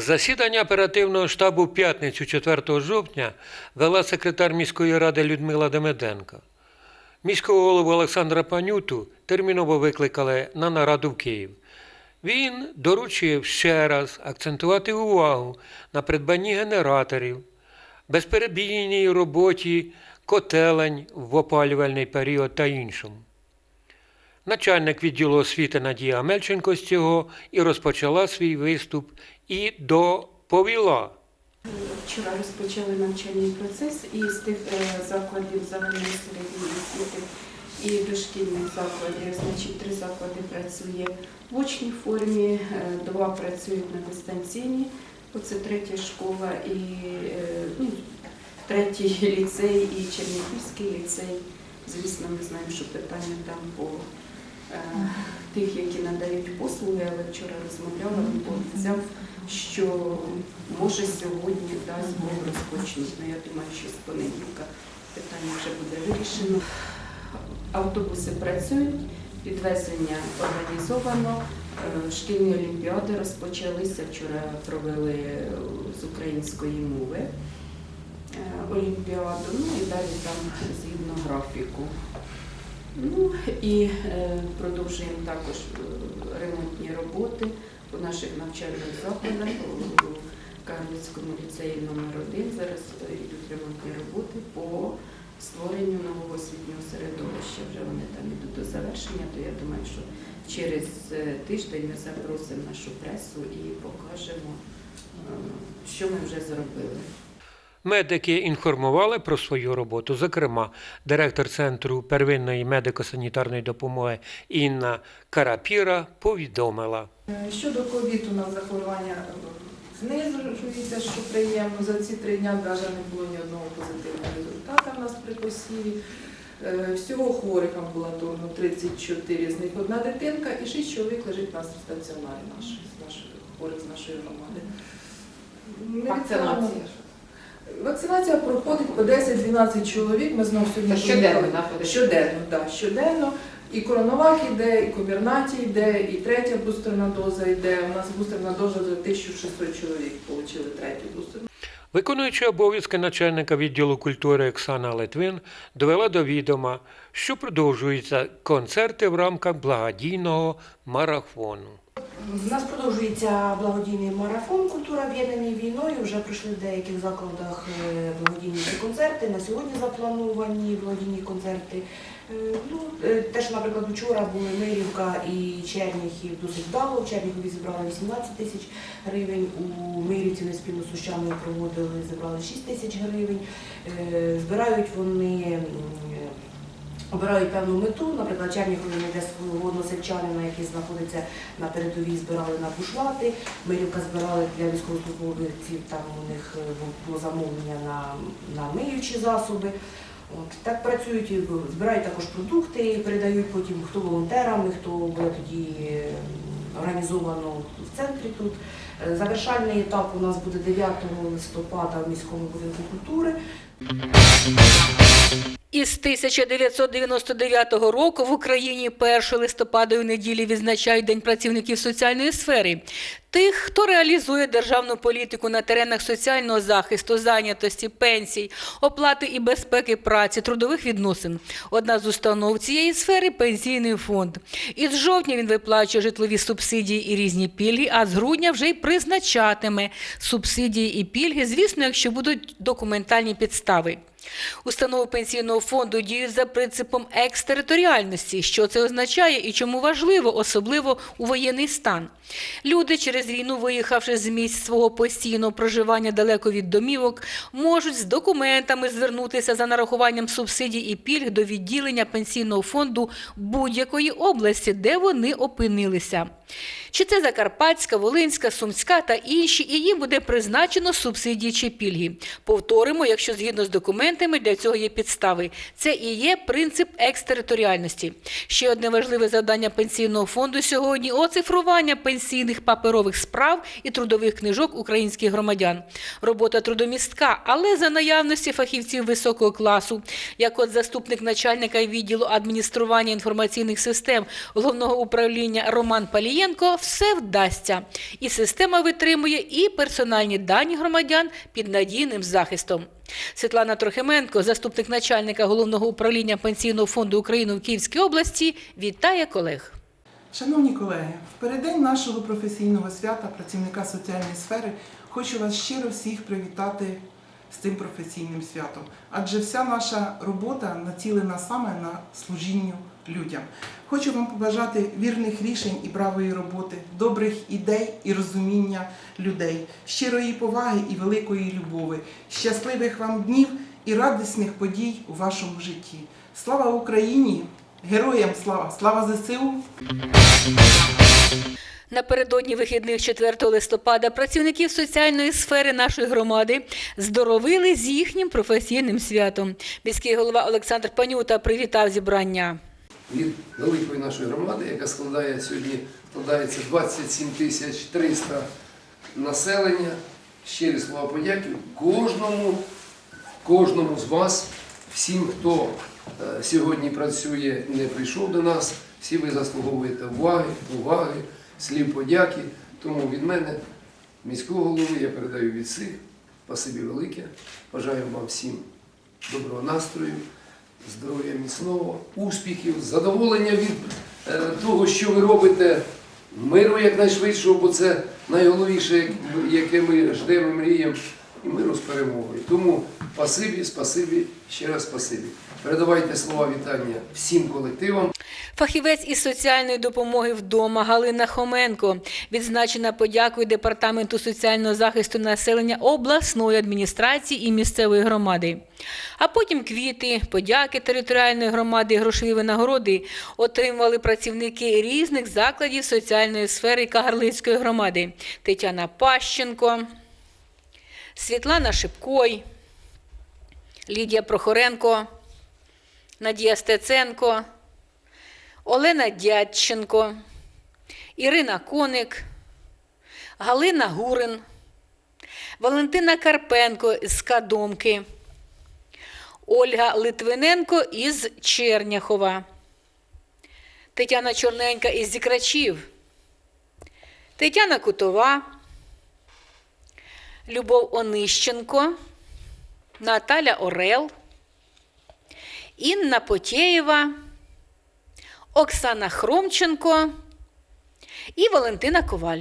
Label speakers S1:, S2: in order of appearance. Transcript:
S1: Засідання оперативного штабу в п'ятницю 4 жовтня вела секретар міської ради Людмила Демиденко. Міського голову Олександра Панюту терміново викликали на нараду в Київ. Він доручив ще раз акцентувати увагу на придбанні генераторів, безперебійній роботі котелень в опалювальний період та іншому. Начальник відділу освіти Надія Мельченко з цього і розпочала свій виступ і доповіла.
S2: Вчора розпочали навчальний процес і з тих е, закладів загальної середньої освіти і дошкільних закладів, значить, три заклади працює в очній формі, е, два працюють на дистанційній. Оце третя школа і е, ну, третій ліцей і Чернігівський ліцей. Звісно, ми знаємо, що питання там по тих, які надають послуги, але вчора розмовляла, він пообіцяв, що може сьогодні дасть Бог розпочнуть. Ну, я думаю, що з понеділка питання вже буде вирішено. Автобуси працюють, підвезення організовано. Е, Шкільні олімпіади розпочалися. Вчора провели е, з української мови е, олімпіаду, ну і далі там згідно графіку. Ну і е, продовжуємо також е, ремонтні роботи у наших навчальних закладах у Карлицькому ліцеї номер 1 Зараз е, йдуть ремонтні роботи по створенню нового освітнього середовища. Вже вони там йдуть до завершення, то я думаю, що через тиждень ми запросимо нашу пресу і покажемо, що ми вже зробили.
S1: Медики інформували про свою роботу. Зокрема, директор центру первинної медико-санітарної допомоги Інна Карапіра повідомила.
S3: Щодо ковід, у нас захворювання знижується, що приємно. За ці три дні навіть не було ні одного позитивного результату в нас при посіві. Е, Всього хворих амбулаторно 34, з них одна дитинка і 6 чоловік лежить у нас в стаціонарі наших, з наших хворих з нашої громади.
S4: Вакцинація.
S3: Вакцинація проходить по 10-12 чоловік. Ми знову сьогодні
S4: щоденно, да.
S3: Щоденно, так, щоденно. І коронавак іде, і комірнаті йде, і третя бустерна доза йде. У нас бустерна доза за 1600 чоловік отримали третю бустерну.
S1: Виконуючи обов'язки начальника відділу культури Оксана Литвин довела до відома, що продовжуються концерти в рамках благодійного марафону.
S5: У нас продовжується благодійний марафон Культура об'єднаний війною. Вже пройшли в деяких закладах е, благодійні концерти. На сьогодні заплановані благодійні концерти. Е, Ну, е, те, що, наприклад, вчора були Мирівка і Черніхів досить вдало. В Черніхові зібрали 18 тисяч гривень. У Мирівці вони спільно з Сущаною проводили, зібрали 6 тисяч гривень. Збирають вони. Обирають певну мету, наприклад, Чернігові йде свого односельчанина, який знаходиться на передовій, збирали на бушлати. Мирівка збирали для військовослужбовців, там у них е, було замовлення на, на миючі засоби. От, так працюють, збирають також продукти, передають потім хто волонтерами, хто буде тоді е, організовано в центрі тут. Е, Завершальний етап у нас буде 9 листопада в міському будинку культури.
S6: Із 1999 року в Україні 1 листопада у неділі відзначають День працівників соціальної сфери. Тих, хто реалізує державну політику на теренах соціального захисту, зайнятості, пенсій, оплати і безпеки праці, трудових відносин. Одна з установ цієї сфери пенсійний фонд. Із жовтня він виплачує житлові субсидії і різні пільги, а з грудня вже й призначатиме субсидії і пільги, звісно, якщо будуть документальні підстави. Установи пенсійного фонду діють за принципом екстериторіальності. Що це означає і чому важливо, особливо у воєнний стан. Люди, через війну, виїхавши з місць свого постійного проживання далеко від домівок, можуть з документами звернутися за нарахуванням субсидій і пільг до відділення пенсійного фонду будь-якої області, де вони опинилися. Чи це Закарпатська, Волинська, Сумська та інші, і їм буде призначено субсидії чи пільги. Повторимо, якщо згідно з документами для цього є підстави. Це і є принцип екстериторіальності. Ще одне важливе завдання пенсійного фонду сьогодні оцифрування пенсійних паперових справ і трудових книжок українських громадян. Робота трудомістка, але за наявності фахівців високого класу, як от заступник начальника відділу адміністрування інформаційних систем головного управління Роман Палієнко, все вдасться. І система витримує і персональні дані громадян під надійним захистом. Світлана Трохименко, заступник начальника головного управління пенсійного фонду України в Київській області, вітає колег.
S4: Шановні колеги, в переддень нашого професійного свята працівника соціальної сфери хочу вас щиро всіх привітати з цим професійним святом. Адже вся наша робота націлена саме на служінню людям. Хочу вам побажати вірних рішень і правої роботи, добрих ідей і розуміння людей, щирої поваги і великої любові, щасливих вам днів і радісних подій у вашому житті. Слава Україні! Героям слава! Слава ЗСУ!
S6: Напередодні вихідних 4 листопада працівників соціальної сфери нашої громади здоровили з їхнім професійним святом. Міський голова Олександр Панюта привітав зібрання.
S7: Від великої нашої громади, яка складає сьогодні складається 27 тисяч 300 населення. Щирі слова подяки кожному, кожному з вас, всім, хто е, сьогодні працює і не прийшов до нас, всі ви заслуговуєте уваги, уваги, слів подяки. Тому від мене, міського голови, я передаю від всіх. Спасибі велике. Бажаю вам всім доброго настрою здоров'я міцного, успіхів, задоволення від е, того, що ви робите, миру якнайшвидшого, бо це найголовніше, яке ми ждемо, мріємо, і миру з перемогою. Тому спасибі, спасибі, ще раз спасибі. Передавайте слова вітання всім колективам.
S6: Фахівець із соціальної допомоги вдома Галина Хоменко відзначена подякою Департаменту соціального захисту населення обласної адміністрації і місцевої громади. А потім квіти, подяки територіальної громади і грошові винагороди отримували працівники різних закладів соціальної сфери Кагарлицької громади: Тетяна Пащенко, Світлана Шипкой, Лідія Прохоренко, Надія Стеценко. Олена Дядченко, Ірина Коник, Галина Гурин, Валентина Карпенко з Кадомки, Ольга Литвиненко із Черняхова, Тетяна Чорненька із Зікрачів, Тетяна Кутова, Любов Онищенко, Наталя Орел, Інна Потєєва. Оксана Хромченко і Валентина Коваль.